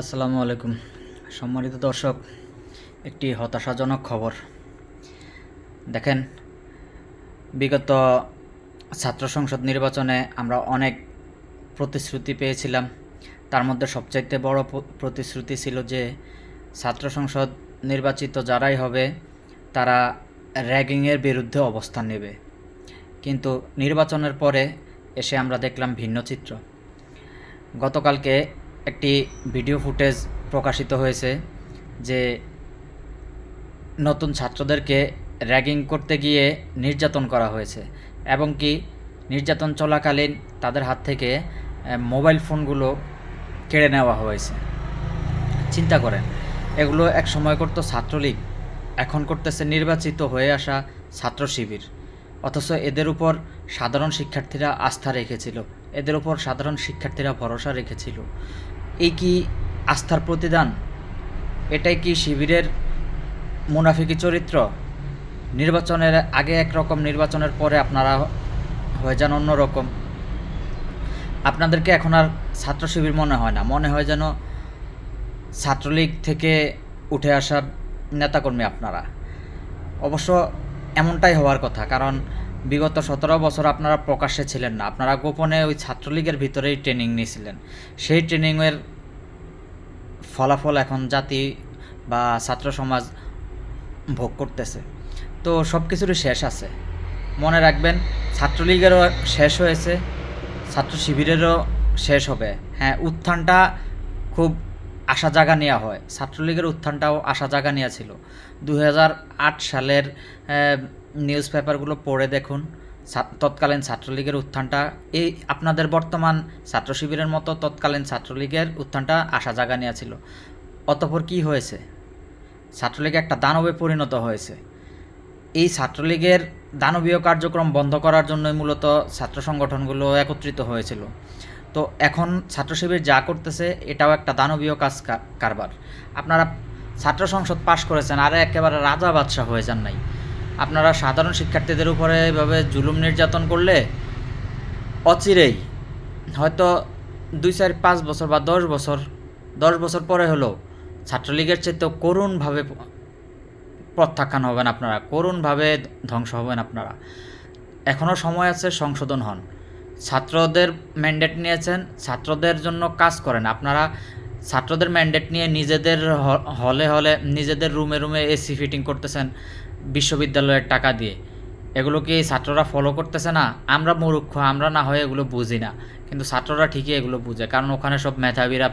আসসালামু আলাইকুম। সম্মানিত দর্শক, একটি হতাশাজনক খবর। দেখেন, বিগত ছাত্র সংসদ নির্বাচনে আমরা অনেক প্রতিশ্রুতি পেয়েছিলাম। তার মধ্যে সবচাইতে বড় প্রতিশ্রুতি ছিল যে, ছাত্র সংসদ নির্বাচিত যারাই হবে, তারা র্যাগিংয়ের বিরুদ্ধে অবস্থান নেবে। কিন্তু নির্বাচনের পরে এসে আমরা দেখলাম ভিন্ন চিত্র। গতকালকে একটি ভিডিও ফুটেজ প্রকাশিত হয়েছে যে নতুন ছাত্রদেরকে র্যাগিং করতে গিয়ে নির্যাতন করা হয়েছে এবং কি নির্যাতন চলাকালীন তাদের হাত থেকে মোবাইল ফোনগুলো কেড়ে নেওয়া হয়েছে। চিন্তা করেন, এগুলো এক সময় করতো ছাত্রলীগ, এখন করতেছে নির্বাচিত হয়ে আসা ছাত্র শিবির অথচ এদের উপর সাধারণ শিক্ষার্থীরা আস্থা রেখেছিল। এদের উপর সাধারণ শিক্ষার্থীরা ভরসা রেখেছিল। এই কি আস্থার প্রতিদান? এটাই কি শিবিরের মুনাফিকি চরিত্র? নির্বাচনের আগে একরকম নির্বাচনের পরে আপনারা হয়ে যান অন্যরকম। আপনাদেরকে এখন আর ছাত্র শিবির মনে হয় না। মনে হয় যেন ছাত্রলীগ থেকে উঠে আসা নেতাকর্মী আপনারা। অবশ্য এমনটাই হওয়ার কথা, কারণ বিগত সতেরো বছর আপনারা প্রকাশ্যে ছিলেন না। আপনারা গোপনে ওই ছাত্রলীগের ভিতরেই ট্রেনিং নিয়েছিলেন। সেই ট্রেনিংয়ের ফলাফল এখন জাতি বা ছাত্র সমাজ ভোগ করতেছে। তো সব কিছুরই শেষ আছে। মনে রাখবেন, ছাত্রলীগেরও শেষ হয়েছে, ছাত্র শিবিরেরও শেষ হবে। হ্যাঁ উত্থানটা খুব আশা জাগা নেওয়া হয়। ছাত্রলীগের উত্থানটাও আশা জাগা নেওয়া ছিল। দু হাজার আট সালের নিউজ পেপারগুলো পড়ে দেখুন। তৎকালীন ছাত্রলীগের উত্থানটা, এই আপনাদের বর্তমান ছাত্র শিবিরের মতো তৎকালীন ছাত্রলীগের উত্থানটা আশা জাগা নেওয়া ছিল। অতপর কি হয়েছে? ছাত্রলীগ একটা দানবে পরিণত হয়েছে। এই ছাত্রলীগের দানবীয় কার্যক্রম বন্ধ করার জন্যই মূলত ছাত্র সংগঠনগুলো একত্রিত হয়েছিল। তো এখন ছাত্র শিবির যা করতেছে, এটাও একটা দানবীয় কাজ কারবার। আপনারা ছাত্র সংসদ পাশ করেছেন, আর একেবারে রাজা বাদশাহ হয়ে যান নাই। আপনারা সাধারণ শিক্ষার্থীদের উপরে এভাবে জুলুম নির্যাতন করলে অচিরেই, হয়তো দুই, চার, পাঁচ বছর বা দশ বছর দশ বছর পরে হলেও ছাত্রলীগের চেয়ে তো করুণভাবে প্রত্যাখ্যান হবেন আপনারা, করুণভাবে ধ্বংস হবেন আপনারা। এখনও সময় আছে সংশোধন হন। ছাত্রদের ম্যান্ডেট নিয়েছেন, ছাত্রদের জন্য কাজ করেন। আপনারা ছাত্রদের ম্যান্ডেট নিয়ে নিজেদের হলে হলে নিজেদের রুমে রুমে এসি ফিটিং করতেছেন বিশ্ববিদ্যালয়ের টাকা দিয়ে। এগুলো কি ছাত্ররা ফলো করতেছে না? আমরা মূর্খ, আমরা না হয় এগুলো বুঝি না। কিন্তু ছাত্ররা ঠিকই এগুলো বুঝে, কারণ ওখানে সব মেধাবীরা